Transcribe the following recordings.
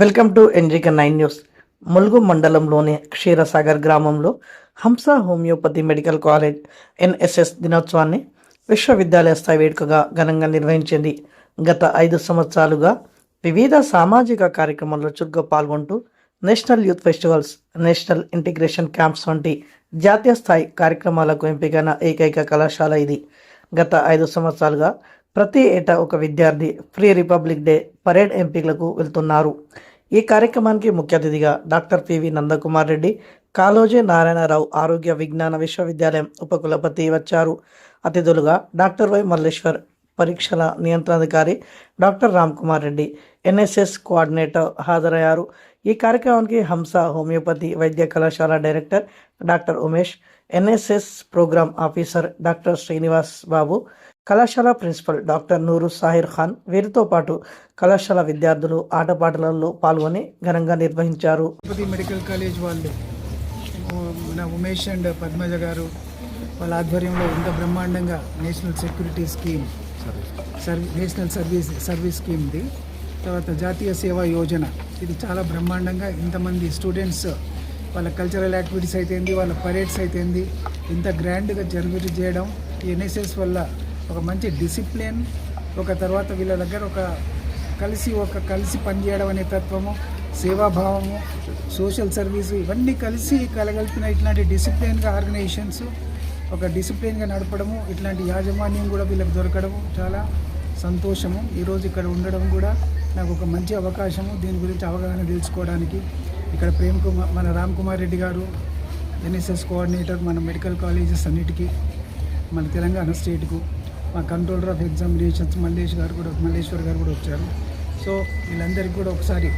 Welcome to ఎన్జిక nine news. Mulugu మండలంలోని క్షీరసాగర్ గ్రామంలో హంస హోమియోపతి మెడికల్ కాలేజ్ ఎన్ఎస్ఎస్ దినోత్సవాన్ని విశ్వవిద్యాలయ స్థాయి వేడుకగా ఘనంగా నిర్వహించింది. గత ఐదు సంవత్సరాలుగా వివిధ సామాజిక కార్యక్రమాల్లో చురుగ్గా పాల్గొంటూ national youth festivals national integration camps వంటి జాతీయ స్థాయి కార్యక్రమాలకు ఎంపికైన ఏకైక కళాశాల ఇది. గత ఐదు సంవత్సరాలుగా ప్రతి ఏటా ఒక విద్యార్థి ఫ్రీ రిపబ్లిక్ డే పరేడ్ ఎంపికలకు వెళ్తున్నారు. ఈ కార్యక్రమానికి ముఖ్య అతిథిగా డాక్టర్ పివి నందకుమార్ రెడ్డి కాలోజీ నారాయణరావు ఆరోగ్య విజ్ఞాన విశ్వవిద్యాలయం ఉపకులపతి వచ్చారు. అతిథులుగా డాక్టర్ వై మల్లేశ్వర్ పరీక్షల నియంత్రణాధికారి doctor Ram Kumar Reddy NSS coordinator హాజరయ్యారు. ఈ కార్యక్రమానికి హంస హోమియోపతి వైద్య కళాశాల director doctor Umesh NSS program officer doctor Srinivas Babu కళాశాల ప్రిన్సిపల్ డాక్టర్ నూరు సాహిర్ ఖాన్ వీరితో పాటు కళాశాల విద్యార్థులు ఆటపాటలలో పాల్గొని ఘనంగా నిర్వహించారు. మెడికల్ కాలేజ్ వాళ్ళు మన ఉమేష్ అండ్ పద్మజ గారు వాళ్ళ ఆధ్వర్యంలో ఇంత బ్రహ్మాండంగా నేషనల్ సెక్యూరిటీ స్కీమ్ సర్వీ నేషనల్ సర్వీస్ సర్వీస్ స్కీమ్ది తర్వాత జాతీయ సేవా యోజన. ఇది చాలా బ్రహ్మాండంగా ఇంతమంది స్టూడెంట్స్ వాళ్ళ కల్చరల్ యాక్టివిటీస్ అయితేంది వాళ్ళ పరేడ్స్ అయితేంది ఇంత గ్రాండ్గా జరుగుతూ చేయడం ఎన్ఎస్ఎస్ వల్ల ఒక మంచి డిసిప్లిన్ ఒక తర్వాత వీళ్ళ దగ్గర ఒక కలిసి ఒక కలిసి పనిచేయడం అనే తత్వము సేవాభావము సోషల్ సర్వీస్ ఇవన్నీ కలిసి కలగలిపిన ఇట్లాంటి డిసిప్లిన్గా ఆర్గనైజేషన్స్ ఒక డిసిప్లిన్గా నడపడము ఇట్లాంటి యాజమాన్యం కూడా వీళ్ళకి దొరకడము చాలా సంతోషము. ఈరోజు ఇక్కడ ఉండడం కూడా నాకు ఒక మంచి అవకాశము. దీని గురించి అవగాహన తెలుసుకోవడానికి ఇక్కడ ప్రేమ్ కుమార్ మన రామ్ కుమార్ రెడ్డి గారు ఎన్ఎస్ఎస్ కోఆర్డినేటర్ మన మెడికల్ కాలేజెస్ అన్నిటికీ మన తెలంగాణ స్టేట్కు మా కంట్రోలర్ ఆఫ్ ఎగ్జామినేషన్స్ మల్లేష్ గారు కూడా మల్లేశ్వర్ గారు కూడా వచ్చారు. సో వీళ్ళందరికీ కూడా ఒకసారి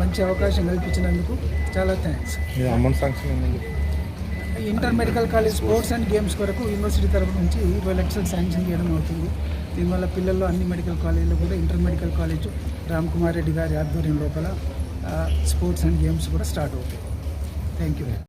మంచి అవకాశం కల్పించినందుకు చాలా thanks inter medical college sports and games కొరకు యూనివర్సిటీ తరఫు నుంచి ఇరవై లక్షలు శాంక్షన్ చేయడం అవుతుంది. దీనివల్ల పిల్లల్లో అన్ని మెడికల్ కాలేజీలో కూడా inter medical college Ram Kumar Reddy గారి ఆధ్వర్యం లోపల ఆ, స్పోర్ట్స్ అండ్ గేమ్స్ కూడా స్టార్ట్ అవుతాయి థ్యాంక్ యూ